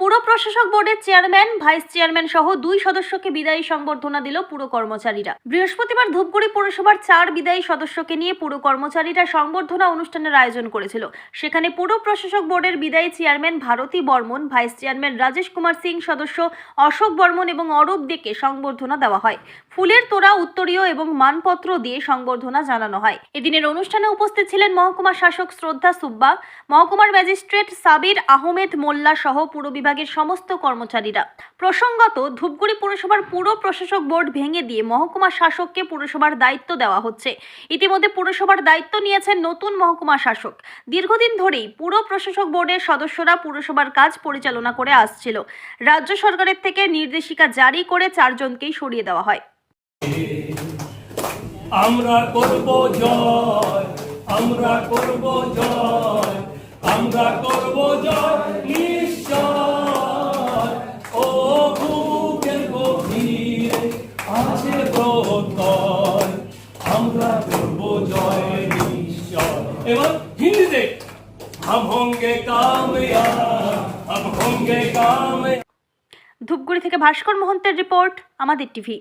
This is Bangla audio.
পুর প্রশাসক বোর্ডের চেয়ারম্যান, ভাইস চেয়ারম্যান সহ দুই সদস্যকে বিদায়ী সংবর্ধনা দিল পুর কর্মচারীরা। বৃহস্পতিবার ধূপগুড়ি পৌরসভার চার বিদায়ী সদস্যকে নিয়ে পুর কর্মচারীরা সংবর্ধনা অনুষ্ঠানের আয়োজন করেছিল। সেখানে পুর প্রশাসক বোর্ডের বিদায়ী chairman Bharati Barman, vice chairman Rajesh Kumar Singh সদস্য অশোক বর্মন এবং অরূপ দেকে সংবর্ধনা দেওয়া হয়। ফুলের তোড়া, উত্তরীয় এবং মানপত্র দিয়ে সংবর্ধনা জানানো হয়। এদিনের অনুষ্ঠানে উপস্থিত ছিলেন মহকুমা শাসক শ্রদ্ধা সুব্বা, মহকুমার ম্যাজিস্ট্রেট সাবির আহমেদ মোল্লা সহ পুর বিভাগের সমস্ত কর্মচারীরা। প্রসঙ্গত, ধূপগুড়ি পুরসভার পুর প্রশাসক বোর্ড ভেঙে দিয়ে মহকুমা শাসককে পুরসভার দায়িত্ব দেওয়া হচ্ছে। ইতিমধ্যে পুরসভার দায়িত্ব নিয়েছেন নতুন মহকুমা শাসক। দীর্ঘদিন ধরেই পুরো প্রশাসক বোর্ডের সদস্যরা পুরসভার কাজ পরিচালনা করে আসছিল। রাজ্য সরকারের থেকে নির্দেশিকা জারি করে চারজনকেই সরিয়ে দেওয়া হয়। আমরা করব জয়, আমরা করব জয়, আমরা করব আছে প্রত্যয় আমরা করব জয় নিশ্চয় এবার হিন্দিতে हम होंगे कामयाब हम होंगे कामयाब ধূপগুড়ি থেকে ভাস্কর মোহন্তের রিপোর্ট আমাদের টিভি